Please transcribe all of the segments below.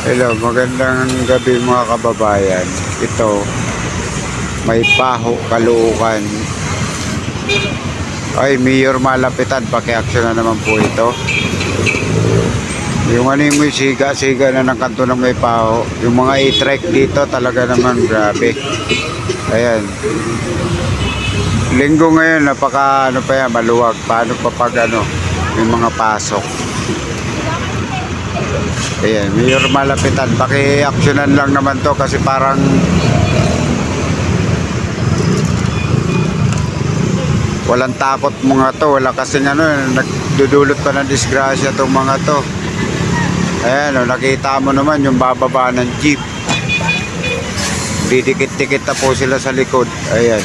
Hello, magandang gabi mga kababayan. Ito, may paho kaluukan. Ay, Mayor Malapitan, pakiaksyon na naman po ito. Yung ano yung siga-siga na ng kanto ng may paho. Yung mga e-trek dito talaga naman grabe. Ayan. Linggo ngayon, napaka ano pa yan, maluwag. Paano pa pag ano, yung mga pasok. Ayan, Mayor Malapitan, paki-actionan lang naman to kasi parang walang takot mga to. Wala kasing ano, nagdudulot pa ng disgrasya tong mga to. Ayan, oh, nakita mo naman yung bababa ng jeep. Didikit-dikit na po sila sa likod. Ayan.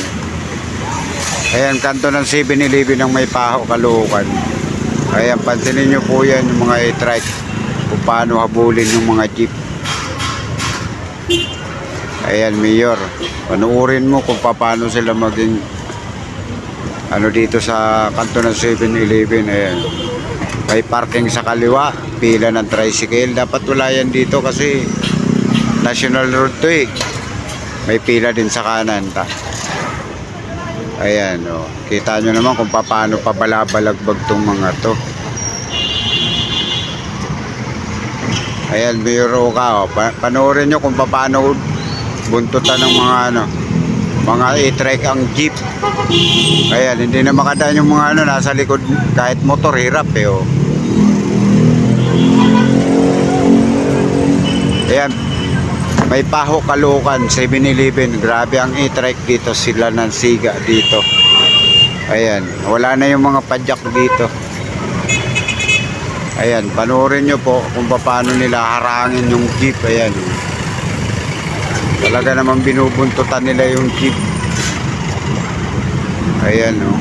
Ayan, kanto ng 7-Eleven ng may paho kalukan. Ayan, pansinin nyo po yan yung mga e-trike kung paano habulin yung mga jeep. Ayan, Mayor. Panuorin mo kung paano sila maging ano dito sa kanto ng 7-Eleven. Ayan. May parking sa kaliwa, pila ng tricycle. Dapat wala yan dito kasi national road to eh. May pila din sa kanan. Ta. Ayan, oh. Kita nyo naman kung paano pabalabalagbag tong mga to. Ayan, Mayor Oka, oh. Pa panoorin nyo kung paano buntutan ng mga ano, mga e-trike ang jeep. Ayan, hindi na makadaan yung mga ano, nasa likod, kahit motor, hirap eh, oh. Ayan, may paho kalukan, 7-Eleven. Grabe ang e-trike dito, sila ng siga dito. Ayan, wala na yung mga padyak dito. Ayan, panoorin nyo po kung paano nila harangin yung jeep. Ayan. Talaga namang binubuntutan nila yung jeep. Ayan, oh.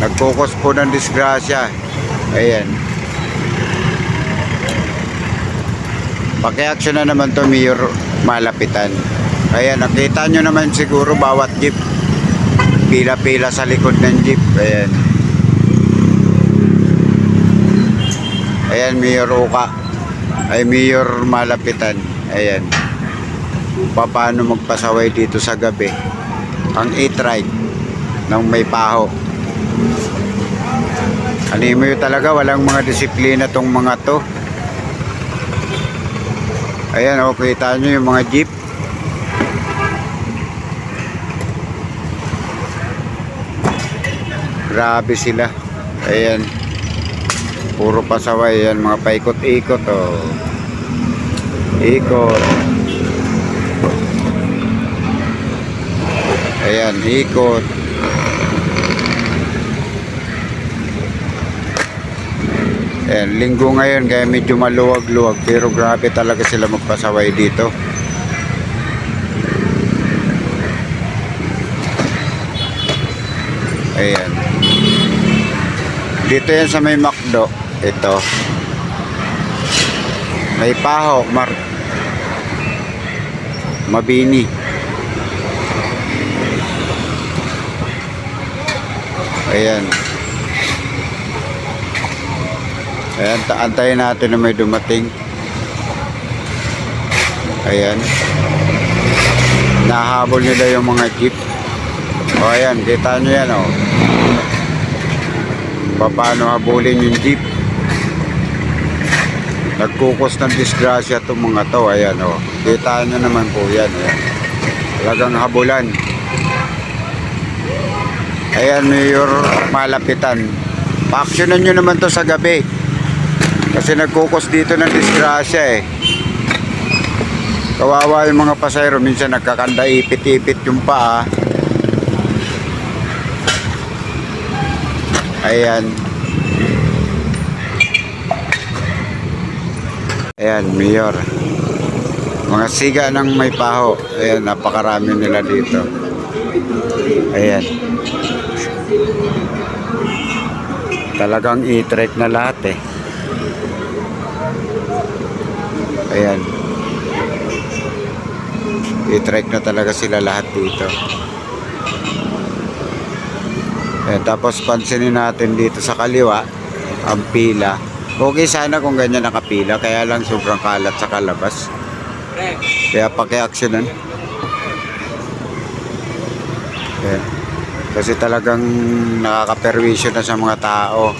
Nagkukos po ng disgrasya. Ayan. Paki-action na naman to Mayor Malapitan. Ayan, nakita nyo naman siguro bawat jeep. Pila-pila sa likod ng jeep. Ayan. Ayan, Mayor Uka. Ay, Mayor Malapitan. Ayan. Paano magpasaway dito sa gabi. Ang e-trike ng may paho. Animo yun talaga, walang mga disiplina tong mga to. Ayan, oh, kita nyo yung mga jeep. Grabe sila. Ayan. Puro pasaway yan, mga paikot-ikot oh. Ikot. Ayan, ikot. Ayan, linggo ngayon kaya medyo maluwag-luwag pero grabe talaga sila magpasaway dito. Ayan. Dito yan sa may McDo. Ito. May paho, mar Mabini. Ayan. Ayan, ta- antayin natin na may dumating. Ayan. Nahabol nila yung mga jeep. O ayan, kita nyo yan o. Paano habulin yung jeep. Nagkukos ng disgrasya itong mga to. Ayan o. Kita nyo naman po yan. Ayan. Talagang habulan. Ayan, Mayor Malapitan. Pa-actionan nyo naman to sa gabi. Kasi nagkukos dito ng disgrasya eh. Kawawa yung mga pasayro. Minsan nagkakanda ipit-ipit yung paa. Ayan. Ayan, Mayor. Mga siga ng may paho. Ayan, napakarami nila dito. Ayan. Talagang e-trek na lahat eh. Ayan. I-trek na talaga sila lahat dito. Ayan, tapos pansinin natin dito sa kaliwa, ang pila. Okay sana kung ganyan nakapila, kaya lang sobrang kalat sa kalabas. Kaya paki-accident. Kaya, kasi talagang nakakaperwisyo na sa mga tao.